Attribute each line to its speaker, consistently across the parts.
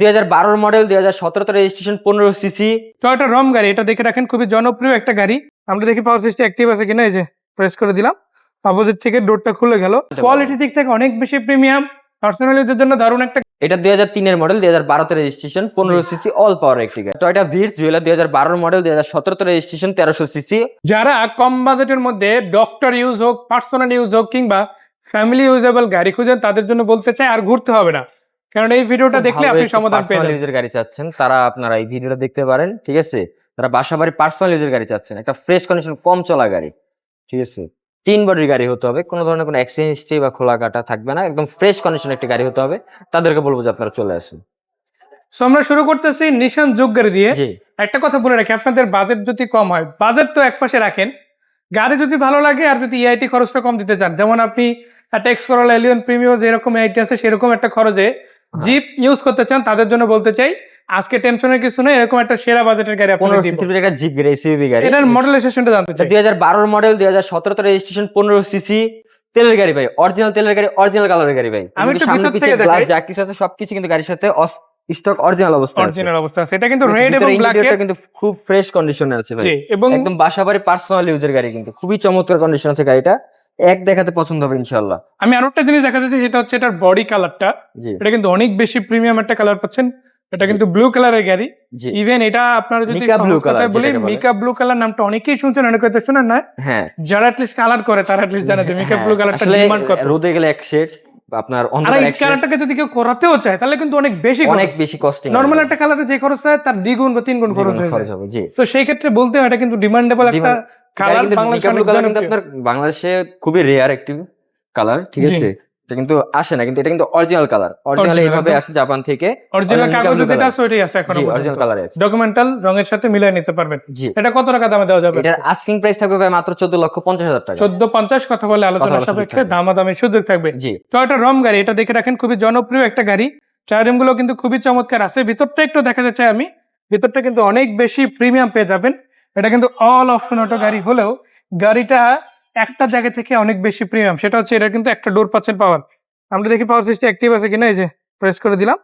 Speaker 1: দুই হাজার বারোর মডেল দুই হাজার সতেরোতে রেজিস্ট্রেশন পনেরো সিসি
Speaker 2: টয়োটা রম গাড়ি এটা দেখে রাখেন খুবই জনপ্রিয় একটা গাড়ি। আমরা দেখি পাওয়ার সিস্টেম অ্যাক্টিভ আছে কিনা এই যে প্রেস করে দিলাম। অপোজিট থেকে ডোরটা খুলে গেল। কোয়ালিটি দিক থেকে অনেক বেশি প্রিমিয়াম পার্সোনাল ইউজের জন্য দারুণ একটা
Speaker 1: এটা দুই হাজার তিনের মডেল দুই হাজার বারোতে রেজিস্ট্রেশন পনেরো সিসি অল পাওয়ার একটি গাড়ি। টয়টা ভিড় জুয়েলার দুই হাজার বারোর মডেল দুই হাজার সতেরোতে রেজিস্ট্রেশন তেরোশো সিসি
Speaker 2: যারা কম বাজেটের মধ্যে ডক্টর ইউজ হোক পার্সোনাল ইউজ হোক কিংবা ফ্যামিলি ইউজেবল গাড়ি খুঁজেন তাদের জন্য বলতে চাই আর ঘুরতে হবে না। কারণ এই ভিডিওটা দেখলে আপনি সমাধান পেয়ে যাবেন।
Speaker 1: ইউজের গাড়ি চাচ্ছেন তারা আপনারা এই ভিডিওটা দেখতে পারেন ঠিক আছে? তারা বাসা বাড়ি পার্সোনাল ইউজের গাড়ি চাচ্ছেন একটা ফ্রেশ কন্ডিশন কম চলা গাড়ি ঠিক আছে? তিন বডির গাড়ি হতে হবে কোনো ধরনের কোনো অ্যাক্সিডেন্ট হিস্ট্রি বা খোলা কাটা থাকবে না একদম ফ্রেশ কন্ডিশন একটা গাড়ি হতে হবে তাদেরকে বলব যে আপনারা চলে আসুন।
Speaker 2: সো আমরা শুরু করতেছি নিশান যোগ গাড়ি দিয়ে। একটা কথা বলে রাখি আপনাদের বাজেট যদি কম হয় বাজেট তো এক পাশে রাখেন গাড়ি যদি ভালো লাগে আর যদি ইআইটি খরচটা কম দিতে চান যেমন আপনি একটা এক্স করোলা এলিয়ন প্রিমিও যেরকম আইটি আছে সেরকম একটা খরচে জিপ ইউজ করতে চান তাদের জন্য বলতে চাই আজকে টেনশনের কিছু নেই এরকম একটা সেরা বাজেটের গাড়ি
Speaker 1: পনেরো সিসির একটা জিপ গাড়ি এসইউভি গাড়ি।
Speaker 2: এটার মডেলাইজেশনটা জানতে চাই।
Speaker 1: দুই হাজার বারোর মডেল দুই হাজার সতেরোতে রেজিস্ট্রেশন পনেরো সিসি তেলের গাড়ি ভাই অরিজিনাল তেলের গাড়ি অরিজিনাল কালারের গাড়ি ভাই।
Speaker 2: আমি একটু
Speaker 1: সামনে
Speaker 2: ভিতর থেকে
Speaker 1: গ্লাস
Speaker 2: দেখাই।
Speaker 1: যা কিছু আছে সবকিছু কিন্তু গাড়ির সাথে স্টক অরিজিনাল অবস্থা আছে।
Speaker 2: অরিজিনাল অবস্থা আছে। এটা কিন্তু রেড এবং ব্ল্যাক
Speaker 1: interior-টা কিন্তু খুব ফ্রেশ কন্ডিশনে আছে ভাই।
Speaker 2: এবং
Speaker 1: একদম বাসা বাড়ি পার্সোনাল ইউজের গাড়ি কিন্তু। খুবই চমৎকার কন্ডিশন আছে গাড়িটা। এক দেখাতে পছন্দ হবে ইনশাল্লাহ
Speaker 2: আমি আরও একটা জিনিস দেখা যাচ্ছে সেটা হচ্ছে এটার বডি কালারটা এটা কিন্তু অনেক বেশি প্রিমিয়াম একটা কালার পাচ্ছেন। এটা কিন্তু ব্লু কালারের গাড়ি। ইভেন এটা আপনারা যদি
Speaker 1: blue
Speaker 2: সহজ বলি মিকা ব্লু। কালার নামটা অনেকেই শুনছেন অনেকে হয়তো শুনেন না।
Speaker 1: হ্যাঁ।
Speaker 2: যারা অ্যাটলিস্ট কালার করে তারা অ্যাটলিস্ট জানে যে মিকা ব্লু কালারটা ডিমান্ড কত।
Speaker 1: রোদে গেলে এক শেড আপনার অন্ধকার এক
Speaker 2: কালারটাকে যদি কেউ করাতেও চায় তাহলে কিন্তু অনেক বেশি
Speaker 1: অনেক বেশি কস্টিং
Speaker 2: নর্মাল একটা কালারে যে খরচ হয় তার দ্বিগুণ বা তিন গুণ খরচ হয়ে যায়।
Speaker 1: হবে জি।
Speaker 2: তো সেই ক্ষেত্রে বলতে হয় এটা কিন্তু ডিমান্ডেবল একটা কালার
Speaker 1: কিন্তু আপনার বাংলাদেশে খুবই রেয়ার একটি কালার ঠিক আছে? এটা কিন্তু আসে না কিন্তু এটা কিন্তু অরিজিনাল কালার অরিজিনাল এইভাবে আসে জাপান থেকে।
Speaker 2: অরিজিনাল কাগজ যেটা আছে ওইটাই আছে এখন
Speaker 1: অরিজিনাল কালারে আছে।
Speaker 2: ডকুমেন্টাল রঙের সাথে মিলিয়ে নিতে পারবেন। এটা কত টাকা দামে দেওয়া যাবে?
Speaker 1: এটার আস্কিং প্রাইস থাকবে ভাই মাত্র চোদ্দ লক্ষ পঞ্চাশ হাজার টাকা।
Speaker 2: কথা বলে আলোচনা সাপেক্ষে দামাদামি সুযোগ থাকবে।
Speaker 1: জি।
Speaker 2: টয়োটা রম গাড়ি এটা দেখে রাখেন খুবই জনপ্রিয় একটা গাড়ি। টায়ারিংগুলো কিন্তু খুবই চমৎকার আছে। ভিতরটা একটু দেখা যাচ্ছে আমি। ভিতরটা কিন্তু অনেক বেশি প্রিমিয়াম পেয়ে যাবেন। এটা কিন্তু অল অপশন অটো গাড়ি হলেও গাড়িটা একটা জায়গা থেকে অনেক বেশি প্রিমিয়াম সেটা হচ্ছে এটা কিন্তু একটা ডোর পাচ্ছেন পাওয়ার আমরা দেখি পাওয়ার সিস্টেম অ্যাক্টিভ আছে কিনা? এই যে প্রেস করে দিলাম।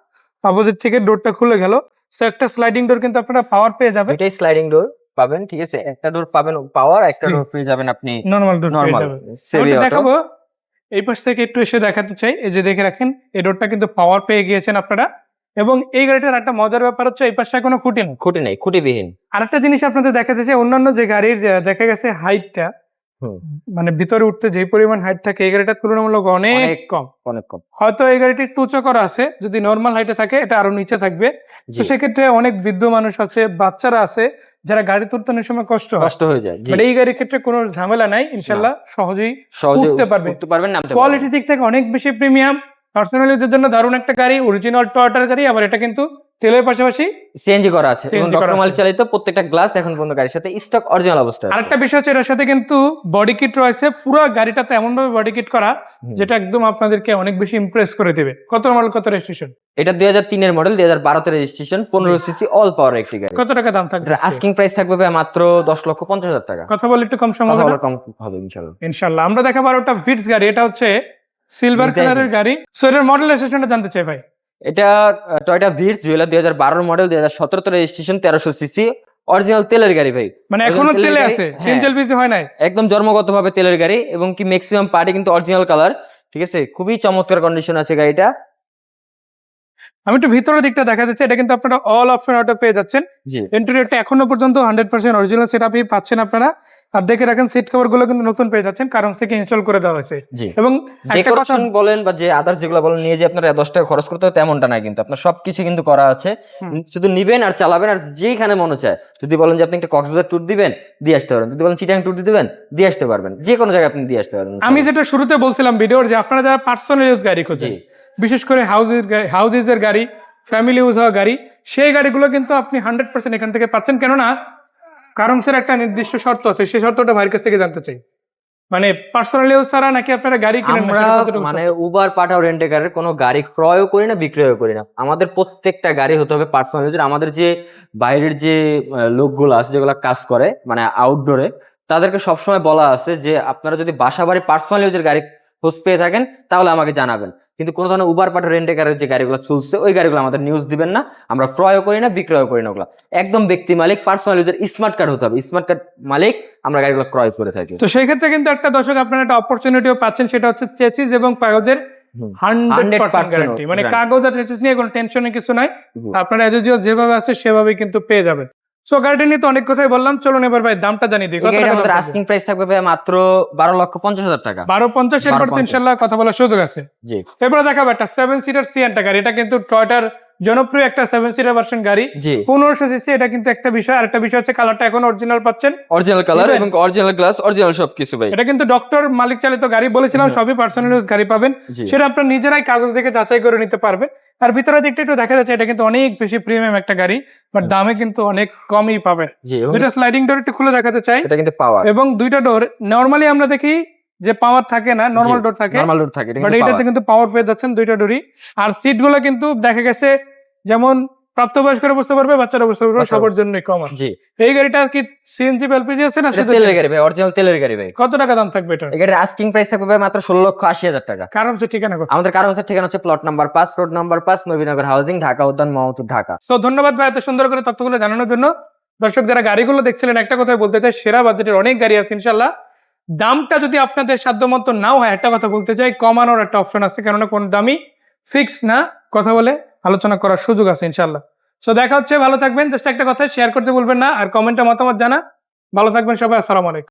Speaker 2: অপোজিট থেকে ডোরটা খুলে গেল। সো একটা স্লাইডিং ডোর কিন্তু আপনারা পাওয়ার পেয়ে যাবেন।
Speaker 1: দুইটাই স্লাইডিং ডোর পাবেন ঠিক আছে? একটা ডোর পাবেন পাওয়ার একটা ডোর পেয়ে যাবেন আপনি
Speaker 2: নর্মাল ডোর
Speaker 1: নরমাল
Speaker 2: দেখাবো। এই পাশ থেকে একটু এসে দেখাতে চাই। এই যে দেখে রাখেন এই ডোরটা কিন্তু পাওয়ার পেয়ে গিয়েছেন আপনারা। এবং এই গাড়িটার একটা মজার ব্যাপার হচ্ছে এই পাশটা কোনো খুঁটি নেই।
Speaker 1: খুঁটি নেই খুঁটিবিহীন।
Speaker 2: আরেকটা জিনিস আপনাদের দেখাতে চাই অন্যান্য যে গাড়ির দেখা গেছে হাইটটা মানে ভিতরে উঠতে যে পরিমাণ হাইট থাকে এই গাড়িটার তুলনামূলক অনেক
Speaker 1: অনেক
Speaker 2: কম
Speaker 1: অনেক কম।
Speaker 2: হয়তো এই গাড়িটি একটু উঁচু করা আছে যদি নর্মাল হাইটে থাকে এটা আরও নিচে থাকবে। তো সেক্ষেত্রে অনেক বৃদ্ধ মানুষ আছে বাচ্চারা আছে যারা গাড়ি তুলতানোর সময় কষ্ট
Speaker 1: কষ্ট হয়ে যায়
Speaker 2: বাট এই গাড়ির ক্ষেত্রে কোনো ঝামেলা নাই ইনশাল্লাহ সহজেই
Speaker 1: সহজে
Speaker 2: উঠতে পারবে।
Speaker 1: উঠতে পারবেন
Speaker 2: কোয়ালিটি দিক থেকে অনেক বেশি প্রিমিয়াম পার্সোনাল ইউজের জন্য দারুণ একটা গাড়ি অরিজিনাল টয়টার গাড়ি আবার এটা কিন্তু তেলের পাশাপাশি
Speaker 1: সিএনজি করা আছে এবং ডক্টর মাল চালিত প্রত্যেকটা গ্লাস এখন পর্যন্ত গাড়ির সাথে স্টক অরিজিনাল অবস্থায়।
Speaker 2: আরেকটা বিষয় হচ্ছে এটার সাথে কিন্তু বডি কিট রয়েছে। পুরো গাড়িটাতে এমন ভাবে বডি কিট করা যেটা একদম আপনাদেরকে অনেক বেশি ইমপ্রেস করে দেবে। কত মডেল কত রেজিস্ট্রেশন
Speaker 1: এটা দুই হাজার তিনের মডেল দুই হাজার বারোতে রেজিস্ট্রেশন পনেরো সিসি অল পাওয়ার একটি গাড়ি।
Speaker 2: কত টাকা দাম থাকবে
Speaker 1: আস্কিং প্রাইস থাকবে মাত্র দশ লক্ষ পঞ্চাশ হাজার টাকা।
Speaker 2: কথা বলে একটু কম সময় হবে
Speaker 1: কম হবে ইনশাল্লাহ।
Speaker 2: ইনশাল্লাহ। আমরা দেখাবো আর ওটা ভিটস গাড়ি। এটা হচ্ছে সিলভার কালারের গাড়ি। সো এটার মডেল রেজিস্ট্রেশনটা জানতে চাই ভাই।
Speaker 1: এটা টয়টা ভিটস জুয়েলার দুই হাজার বারোর মডেল দুই হাজার সতেরোতে রেজিস্ট্রেশন তেরোশো সিসি। অরিজিনাল তেলের গাড়ি ভাই।
Speaker 2: মানে
Speaker 1: এখনও
Speaker 2: তেলে আছে?
Speaker 1: হ্যাঁ।
Speaker 2: সিএনজি এলপিজি হয় নাই?
Speaker 1: একদম জন্মগতভাবে তেলের গাড়ি এবং কি ম্যাক্সিমাম পার্টি কিন্তু অরিজিনাল কালার ঠিক আছে? খুবই চমৎকার কন্ডিশন আছে গাড়িটা।
Speaker 2: আমি একটু ভিতরের দিকটা দেখা যাচ্ছে এটা কিন্তু আপনারা অল অপশন অটো পেয়ে যাচ্ছেন।
Speaker 1: জি।
Speaker 2: ইন্টেরিয়রটা এখনও পর্যন্ত হান্ড্রেড পার্সেন্ট অরিজিনাল সেট আপই পাচ্ছেন আপনারা। আর দেখে রাখেন সিট কভারগুলো কিন্তু নতুন পেয়ে যাচ্ছেন কারণ থেকে ইনস্টল করে দেওয়া হয়েছে। এবং একটা কথা
Speaker 1: ডেকোরেশন বলেন বা যে আদার্স যেগুলো বলেন নিয়ে যে আপনার দশ টাকা খরচ করতে তেমনটা না কিন্তু। আপনার সবকিছু কিন্তু করা আছে। শুধু নিবেন আর চালাবেন আর যেখানে মনে চায়। যদি বলেন যে আপনি একটা কক্সবাজার ট্যুর দিবেন দিয়ে আসতে পারবেন। যদি বলেন চিটাং ট্যুর দিবেন দিয়ে আসতে পারবেন। যে কোনো জায়গায় আপনি দিয়ে আসতে পারবেন।
Speaker 2: আমি যেটা শুরুতে বলছিলাম ভিডিওর যে আপনারা যারা পার্সোনাল ইউজ গাড়ি খোঁজেন বিশেষ করে হাউজের হাউজের গাড়ি ফ্যামিলি ইউজ হওয়া গাড়ি সেই গাড়িগুলো কিন্তু আপনি হান্ড্রেড পার্সেন্ট এখান থেকে পাচ্ছেন। কেননা কারণসের একটা নির্দিষ্ট শর্ত আছে সেই শর্তটা ভাইয়ের কাছ থেকে জানতে চাই। মানে পার্সোনাল ইউজ ছাড়া নাকি আপনারা গাড়ি কিনেন
Speaker 1: আমরা মানে উবার পাঠাও রেন্টে কারের কোনো গাড়ি ক্রয়ও করি না বিক্রয়ও করি না। আমাদের প্রত্যেকটা গাড়ি হতে হবে পার্সোনাল ইউজের আমাদের যে বাইরের যে লোকগুলো আছে যেগুলো কাজ করে মানে আউটডোরে তাদেরকে সবসময় বলা আছে যে আপনারা যদি বাসা বাড়ি পার্সোনাল ইউজের গাড়ি খোঁজ পেয়ে থাকেন তাহলে আমাকে জানাবেন। কিন্তু কোনো ধরনের উবার পাটা রেন্টে কারের যে গাড়িগুলো চলছে ওই গাড়িগুলো আমাদের নিউজ দিবেন না। আমরা ক্রয় করি না বিক্রয় করি না ওগুলো। একদম ব্যক্তি মালিক পার্সোনাল ইউজার স্মার্ট কার্ড হতে হবে। স্মার্ট কার্ড মালিক আমরা গাড়িগুলো ক্রয় করে থাকি।
Speaker 2: তো সেই ক্ষেত্রে কিন্তু একটা দর্শক আপনারা একটা অপরচুনিটিও পাচ্ছেন সেটা হচ্ছে চেচিস এবং কাগজের হান্ড্রেড
Speaker 1: 100%
Speaker 2: গ্যারান্টি মানে কাগজ আর চেচিস নিয়ে কোনো টেনশনের কিছু নাই। আপনারা এজ যেভাবে আছে সেভাবেই কিন্তু পেয়ে যাবেন। সো গাড়িটা নিয়ে তো অনেক কথাই বললাম। চলুন এবার ভাই দামটা জানিয়ে দিই।
Speaker 1: আস্কিং প্রাইস থাকবে ভাই মাত্র বারো লক্ষ পঞ্চাশ হাজার টাকা।
Speaker 2: বারো পঞ্চাশ এরপর তো
Speaker 1: 12.50
Speaker 2: ইনশাল্লাহ কথা বলার সুযোগ আছে।
Speaker 1: জি।
Speaker 2: এরপরে দেখাবো একটা সেভেন সিটার সিয়ান্টা গাড়ি। এটা কিন্তু টয়টার জনপ্রিয় একটা সেভেন সিটার ভার্সন গাড়ি। পনেরোশো সিসি এটা কিন্তু একটা বিষয়। আর একটা বিষয় হচ্ছে কালারটা এখন অরিজিনাল পাচ্ছেন।
Speaker 3: অরিজিনাল কালার এবং অরিজিনাল গ্লাস অরিজিনাল সবকিছু ভাই।
Speaker 2: এটা কিন্তু ডক্টর মালিক চালিত গাড়ি। বলেছিলাম সবই পার্সোনাল গাড়ি পাবেন। সেটা আপনার নিজেরাই কাগজ দেখে যাচাই করে নিতে পারবেন। আর ভিতরের দিকটা একটু দেখা যাচ্ছে এটা কিন্তু অনেক বেশি প্রিমিয়াম একটা গাড়ি বাট দামে কিন্তু অনেক কমই
Speaker 1: পাবে।
Speaker 2: দুইটা স্লাইডিং ডোর একটু খুলে দেখাতে চাই।
Speaker 1: এটা কিন্তু পাওয়ার
Speaker 2: এবং দুইটা ডোর নরমালি আমরা দেখি যে পাওয়ার থাকে না নরমাল ডোর থাকে
Speaker 1: নরমাল ডোর থাকে
Speaker 2: বাট
Speaker 1: এটাতে
Speaker 2: কিন্তু পাওয়ার পেয়ে যাচ্ছেন দুইটা ডোরই আর সিটগুলো কিন্তু দেখা গেছে যেমন প্রাপ্তবয়স্করা বুঝতে পারবে বাচ্চারা বুঝতে পারবে সবার জন্যই কমন
Speaker 1: জি।
Speaker 2: এই গাড়িটা কি সিএনজি এলপিজি আছে না শুধু
Speaker 1: তেলের গাড়ি ভাই অরিজিনাল তেলের গাড়ি ভাই।
Speaker 2: কত টাকা দাম থাকবে এটা
Speaker 1: এই গাড়ির আস্কিং প্রাইস থাকবে ভাই মাত্র ষোলো লক্ষ আশি হাজার টাকা।
Speaker 2: ঠিকানা
Speaker 1: আমাদের ঠিকানা হচ্ছে প্লট নাম্বার পাঁচ রোড নাম্বার পাঁচ নবীনগর হাউজিং ঢাকা উদ্যান ঢাকা।
Speaker 2: তো ধন্যবাদ ভাই এত সুন্দর করে তথ্যগুলো জানানোর জন্য। দর্শক যারা গাড়িগুলো দেখছিলেন একটা কথাই বলতে চাই সেরা বাজেটের অনেক গাড়ি আছে ইনশাল্লাহ দামটা যদি আপনাদের সাধ্যমতো নাও হয় একটা কথা বলতে চাই কমানোর একটা অপশন আছে কেননা কোন দামই ফিক্স না। কথা বলে আলোচনা করার সুযোগ আছে ইনশাল্লাহ সো দেখা হচ্ছে, ভালো থাকবেন। জাস্ট একটা কথা শেয়ার করতে বলবেন না। আর কমেন্টে মতামত জানা। ভালো থাকবেন সবাই, আসসালামু আলাইকুম।